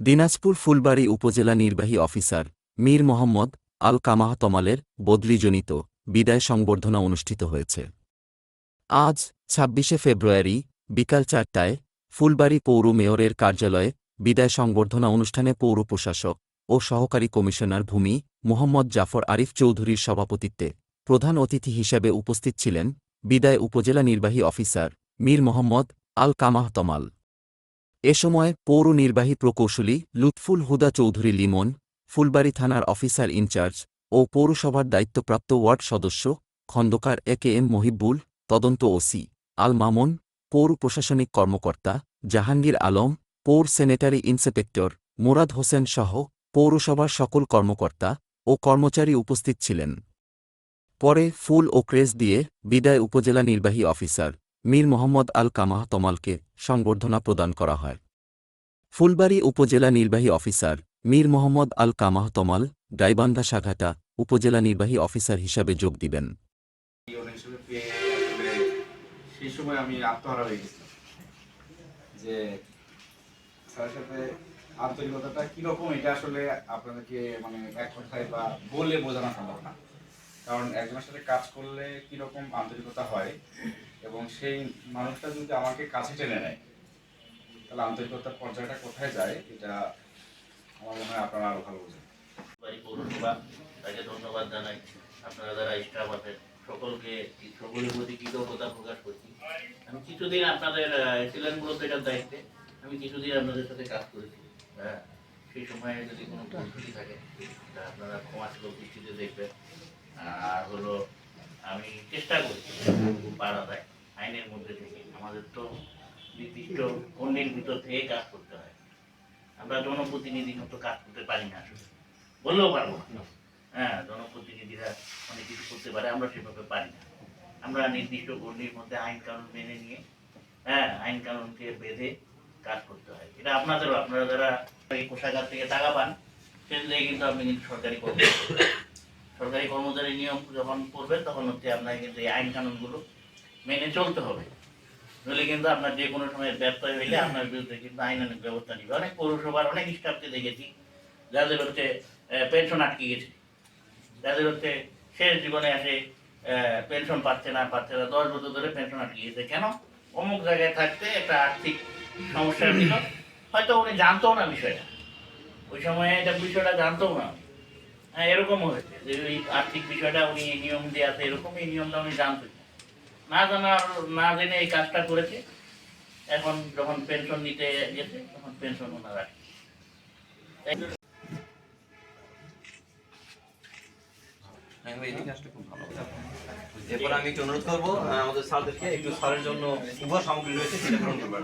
দিনাজপুর ফুলবাড়ী উপজেলা নির্বাহী অফিসার মীর মোহাম্মদ আল কামাহ তমালের বদলিজনিত বিদায় সংবর্ধনা অনুষ্ঠিত হয়েছে। আজ, ছাব্বিশে ফেব্রুয়ারি, বিকাল চারটায় ফুলবাড়ী পৌর মেয়রের কার্যালয়ে বিদায় সংবর্ধনা অনুষ্ঠানে পৌর প্রশাসক ও সহকারী কমিশনার ভূমি মোহাম্মদ জাফর আরিফ চৌধুরীর সভাপতিত্বে প্রধান অতিথি হিসেবে উপস্থিত ছিলেন বিদায় উপজেলা নির্বাহী অফিসার মীর মোহাম্মদ আল কামাহ তমাল। এ সময় পৌর নির্বাহী প্রকৌশলী লুৎফুল হুদা চৌধুরী লিমন, ফুলবাড়ী থানার অফিসার ইনচার্জ ও পৌরসভার দায়িত্বপ্রাপ্ত ওয়ার্ড সদস্য Khandakar A K M Mohibul, তদন্ত ওসি আল মামুন, পৌর প্রশাসনিক কর্মকর্তা জাহাঙ্গীর আলম, পৌর সেনেটারি ইন্সপেক্টর মুরাদ হোসেন সহ পৌরসভার সকল কর্মকর্তা ও কর্মচারী উপস্থিত ছিলেন। পরে ফুল ও ক্রেস দিয়ে বিদায় উপজেলা নির্বাহী অফিসার মীর মোহাম্মদ আল কামাহ তমালকে সংবর্ধনা প্রদান করা হয়। ফুলবাড়ী উপজেলা নির্বাহী অফিসার মীর মোহাম্মদ আল কামাহ তমাল গাইবান্ধা শাখাটা উপজেলা নির্বাহী অফিসার হিসাবে যোগ দিবেন। সেই সময় আমি আত্মহারা হয়ে গেছিলাম যে স্যারের সাথে আন্তরিকতাটা কীরকম, এটা আসলে আপনাদেরকে মানে এক কথায় বা বলে বোঝানো সম্ভব না। কারণ একজনের সাথে কাজ করলে কীরকম আন্তরিকতা হয় এবং সেই মানুষটা যদি আমাকে কাছে টেনে নেয়, তাহলে আন্তরিকতার পর্যায়টা কোথায় যায়, এটা আমার মনে হয় আপনারা আরও ভালো বোঝেন বাড়ি পৌরসভা, তাকে ধন্যবাদ জানাই। আপনারা যারা স্টাফ আছেন, সকলকে সকলের প্রতি কৃতজ্ঞতা প্রকাশ করছি। আমি কিছুদিন আপনাদের ছিলেন মূলত এটার দায়িত্বে। আমি কিছুদিন আপনাদের সাথে কাজ করেছি। হ্যাঁ সেই সময়ে যদি কোনো ত্রুটি থাকে আপনারা ক্ষমাসুলভ দৃষ্টিতে দেখবেন। আর হলো আমি চেষ্টা করছি পারা যায় আইনের মধ্যে থেকে, আমাদের তো নির্দিষ্ট অন্যের ভিতর থেকে কাজ করতে হয়। আমরা জনপ্রতিনিধির মতো কাজ করতে পারি না আসলে। বললেও পারব না। হ্যাঁ জনপ্রতিনিধিরা অনেক কিছু করতে পারে, আমরা সেভাবে পারি না। আমরা নির্দিষ্ট গণ্ডির মধ্যে আইন কানুন মেনে নিয়ে হ্যাঁ আইন কানুনকে বেঁধে কাজ করতে হয়। এটা আপনাদেরও, আপনারা যারা এই কোষাগার থেকে টাকা পান সেগুলো কিন্তু আপনি কিন্তু সরকারি কর্মচারী সরকারি কর্মচারী নিয়ম যখন করবেন তখন হচ্ছে আপনাকে কিন্তু এই আইন কানুনগুলো মেনে চলতে হবে। নইলে কিন্তু আপনার যে কোনো সময় ব্যর্থ হইলে আপনার বিরুদ্ধে কিন্তু আইনানুক ব্যবস্থা নিবে। অনেক পৌরসভার অনেক স্টাফকে দেখেছি, যাদের হচ্ছে পেনশন আটকে গেছে। যাদের হচ্ছে শেষ জীবনে আসে পেনশন পাচ্ছে না পাচ্ছে না, দশ বছর ধরে পেনশন আটকে গেছে। কেন? অমুক জায়গায় থাকতে একটা আর্থিক সমস্যা ছিল। হয়তো উনি জানতো না বিষয়টা। ওই সময়ে এটা বিষয়টা জানতো না। হ্যাঁ এরকমও হয়েছে যে আর্থিক বিষয়টা উনি এই নিয়ম দিয়ে আছে এরকম এই নিয়মটা উনি জানতেন। না জানার না জেনে এই কাজটা করেছে। এখন যখন পেনশন নিতে গেছে, তখন পেনশন ওনারা এরপর আমি একটু অনুরোধ করব, আমাদের স্যারদেরকে একটু স্যারের জন্য উপহার সামগ্রী রয়েছে, সেটা গ্রহণ করবেন।